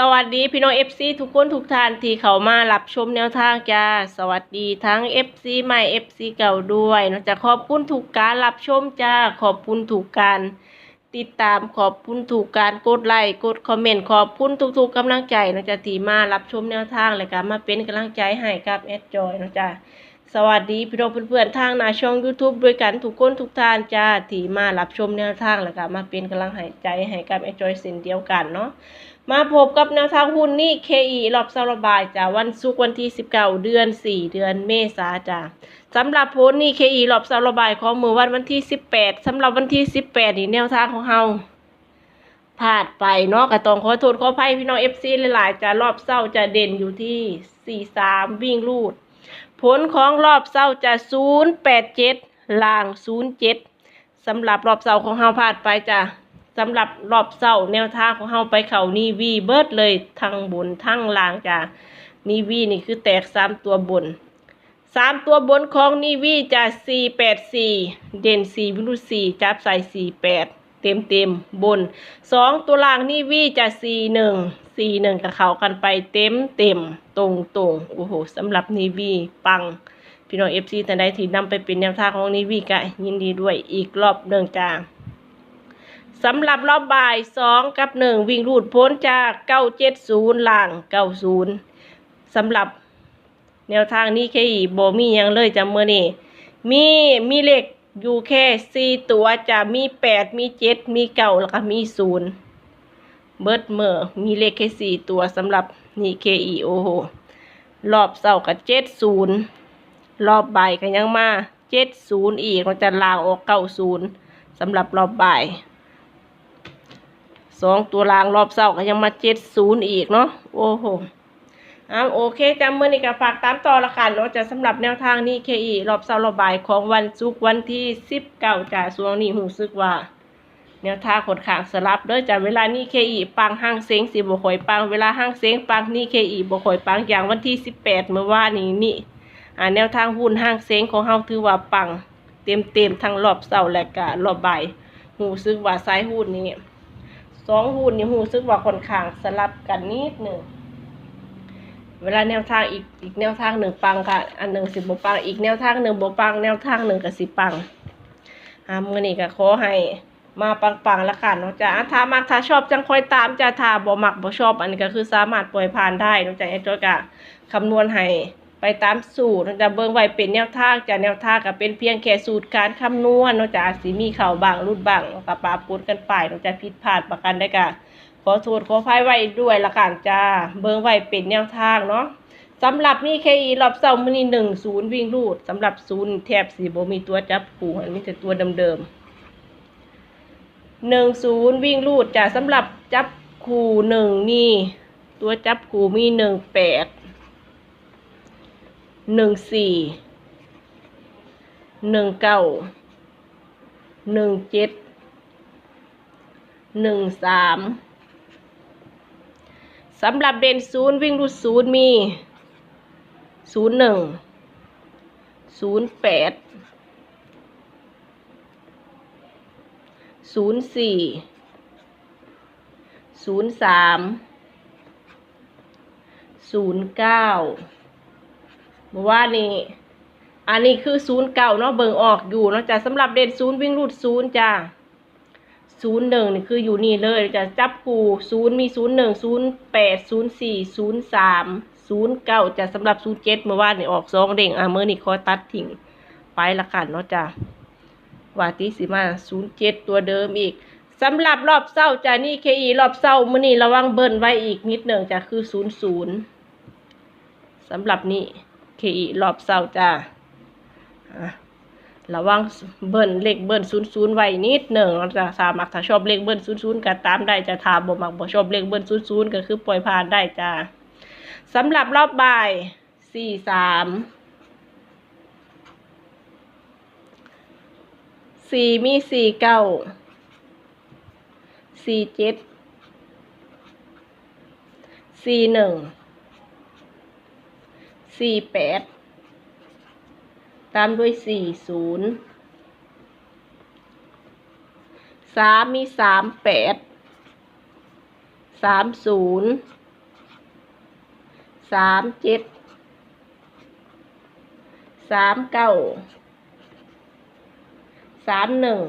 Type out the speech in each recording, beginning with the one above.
สวัสดีพี่น้อง FC ทุกคนทุกท่านที่เขามารับชมแนวทางจ้าสวัสดีทั้ง FC ใหม่ FC เก่าด้วยนอกจากขอบคุณถูกการรับชมจ้าขอบคุณถูกการ ติดตามขอบคุณถูกการกดไลค์กดคอมเมนต์ขอบคุณทุกๆกำลังใจนอกจากที่มารับชมแนวทางและก็มาเป็นกำลังใจให้กับแอดจอยนะจ้าสวัสดีพี่น้องเพื่อนๆทางหน้าช่อง YouTube ด้วยกันทุกคนทุกท่านจ้าที่มารับชมแนวทางแล้วก็มาเป็นกำลังใจให้กับแอดจอยเส้นเดียวกันเนาะ มาพบกับแนวทางหุ้นนี่ KE รอบเซารบายจ้าวันศุกร์วันที่ 19 เดือน 4 เดือนเมษาจ้าสำหรับโพสนี่ KE รอบเซารบายของมือวันวันที่ 18 สำหรับวันที่ 18 นี่แนวทางของเฮาพลาดไปเนาะก็ต้องขอโทษขออภัยพี่น้อง FC หลายๆจ้ารอบเศร้าจะเด่นอยู่ที่ 43 วิ่งลูด ผลของรอบเศร้าจะ 087 ล่าง 07สำหรับรอบเศร้าของเฮาพลาดไปจ้ะ สำหรับรอบเศร้าแนวทางของเฮาไปเขานีวีเบิดเลยทั้งบนทั้งล่างจ้ะนีวีนี่คือแตกสามตัวบนสามตัวบนของนีวีจะ484เด่น4วิรุ4จับใส่48เต็มเต็มบนสองตัวล่างนีวีจะ41 41กับเขากันไปเต็มเต็มตรงตรงโอ้โหสำหรับนีวีปังพี่น้องเอฟซีแต่ใดที่นำไปเป็นแนวทางของนีวีก็ยินดีด้วยอีกรอบหนึ่งจ้า สำหรับรอบบ่ายสองกับหนึ่งวิ่งรูดพ้นจากเก้าเจ็ดศูนย์ล่างเก้าศูนย์สำหรับแนวทางนี้แค่อีโบมียังเลยจำเมื่อนี่มีมีเลขอยู่แค่สี่ตัวจะมีแปดมีเจ็ดมีเก้าแล้วก็มีศูนย์เบิดเมื่อมีเลขแค่สี่ตัวสำหรับนี่เคอีโอโหรอบเสาร์กับเจ็ดศูนย์รอบบ่ายก็ยังมาเจ็ดศูนย์อีกมันจะลาออกเก้าศูนย์สำหรับรอบบ่าย สองตัวลางรอบเศร้าก็ยังมาเจ็ดศูนย์อีกเนาะโอ้โหอ้าโอเคจำเมื่อนี้ก็ฝากตามต่อละกันเนาะจะสำหรับแนวทางนี้เคอีรอบเศร้ารอบบ่ายของวันศุกร์วันที่สิบเก้าจ่าสวงนี้หูซึกว่าแนวทางขดขางสลับเด้อจากเวลานี้เคอีปังห้างเซ็งสีบข่อยปังเวลาห้างเซ็งปังนี่เคอีบข่อยปังอย่างวันที่สิบแปดเมื่อวานนี้นี่อ่าแนวทางหุ้นห้างเซ้งของเฮาถือว่าปังเต็มเต็มๆทั้งรอบเสาร์และก็รอบบ่ายหูซึกว่าซ้ายหุ้นนี้ สองหุ้นนี่หูซึกว่าค่อนข้างสลับกันนิดหนึ่งเวลาแนวทางอีกอีกแนวทางหนึ่งปังค่ะ อันหนึ่งสิบบปัง อีกแนวทางหนึ่งบปัง แนวทางหนึ่งกับสิบปังอ่ามื่อนี้ก็ขอให้มาปังๆละกันเนาะจ้ะถ้ามักถ้าชอบจังคอยตามจะถ้าบ่มักบ่ชอบอันนี้ก็คือสามารถปล่อยผ่านได้เนาะจ้ะไอ้ตัวกะคำนวณให้ ไปตามสูตรจะเบิ่งไว้เป็นแนวทางจะแนวทางก็เป็นเพียงแค่สูตรการคำนวณเนาะจะอาจสิมีเข่าบางรุดบางก็ปาปนกันไปเนาะจะผิดพลาดประกันได้กะขอโทษขอภัยไว้ด้วยละกันจ้าเบิ่งไว้เป็นแนวทางเนาะสำหรับนี่แค่รอบเสาร์มื้อนี้1 0วิ่งรูดสำหรับศูนย์แทบสิบ่มีตัวจับคู่มันมีแต่ตัวเดิมๆ1 0วิ่งรูดจ้ะสำหรับจับคู่1มีตัวจับคู่มี1 8 หนึ่งสี่หนึ่งเก้าหนึ่งเจ็ดหนึ่งสามสำหรับเด่นศูนย์วิ่งรูดศูนย์มีศูนย์หนึ่งศูนย์แปดศูนย์สี่ศูนย์สามศูนย์เก้า เมื่อวานนี้อันนี้คือศูนย์เก่าเนาะเบิ่งออกอยู่เนาะจ้ะสำหรับเด่นศูนย์วิ่งรูดศูนย์จ้ะศูนย์หนึ่งนี่คืออยู่นี่เลยจะจับคู่ศูนย์มีศูนย์หนึ่งศูนย์แปดศูนย์สี่ศูนย์สามศูนย์เก้าจะสำหรับศูนย์เจ็ดเมื่อวานนี่ออกสองเด้งอะเมื่อนี่ขอตัดทิ้งไปละกันเนาะจ้ะวาที่สิมาศูนย์เจ็ดตัวเดิมอีกสำหรับรอบเศร้าจ้ะนี่เคอีรอบเศร้ามื่อนี้ระวังเบิ้ลไว้อีกนิดหนึ่งจ้ะคือศูนย์ศูนย์สำหรับนี่ เคอีรอบเศร้าจ้าระวังเบิ้ลเลขเบิ้ลศูนย์ศูนย์ไว้นิดหนึ่งเราจะสามักถ้าชอบเลขเบิ้ลศูนย์ศูนย์ก็ตามได้จะถามบ่มักบ่ชอบเลขเบิ้ลศูนย์ศูนย์ก็คือปล่อยผ่านได้จ้าสำหรับรอบบ่ายสี่สามสี่มีสี่เก้าสี่เจ็ดสี่หนึ่ง สี่แปดตามด้วยสี่ศูนย์สามมีสามแปดสามศูนย์สามเจ็ดสามเก้าสามหนึ่ง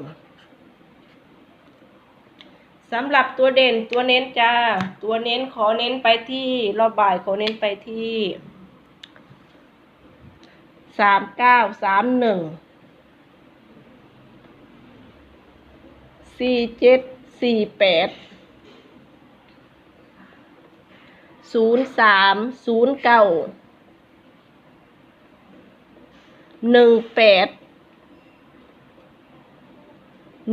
สำหรับตัวเด่นตัวเน้นจ้า ตัวเน้นขอเน้นไปที่รอบบ่ายขอเน้นไปที่ สามเก้าสามหนึ่งสี่เจ็ดสี่แปดศูนย์สามศูนย์เก้าหนึ่งแปด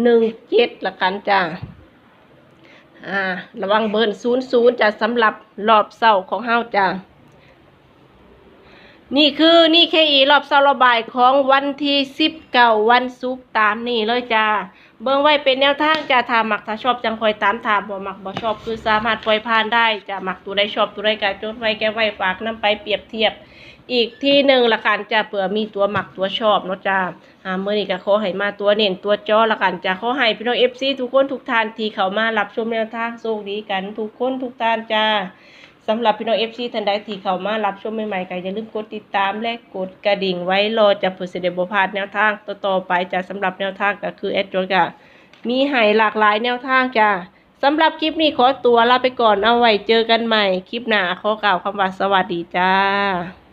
หนึ่งเจ็ดละกันจ้าอ่า ระวังเบิร์นศูนย์ศูนย์จะสำหรับรอบเสาร์ของเฮาจ้า นี่คือนี่แค่อีรอบเสาระบายของวันที่สิบเก้าวันศุกร์ตามนี่เลยจ้าเบิ่งไว้เป็นแนวทางจะถ้ามักถ้าชอบจังคอยตามถามบ่หมักบ่ชอบคือสามารถปล่อยผ่านได้จะหมักตัวใดชอบตัวใดก็จดไว้แก้ไว้ฝากนํไปเปรียบเทียบ อีกที่หนึ่งละกันจะเผื่อมีตัวหมักตัวชอบเนาะจ้าอ่าเมื่อนี้ก็ขอให้มาตัวเน้นตัวจอละกันจะขอให้พี่น้องเอฟซีทุกคนทุกท่านที่เขามารับชมแนวทางโชคดีกันทุกคนทุกท่านจ้า สำหรับพี่น้องเอฟซีท่านใดที่เข้ามารับชมใหม่ๆก็อย่าลืมกดติดตามและกดกระดิ่งไว้รอจะเผื่อเสด็จบพาดแนวทางต่อๆไปจ้าสำหรับแนวทางก็คือแอดจอยกะมีให้หลากหลายแนวทางจ้าสำหรับคลิปนี้ขอตัวลาไปก่อนเอาไว้เจอกันใหม่ คลิปหน้าขอกล่าวคำว่าสวัสดีจ้า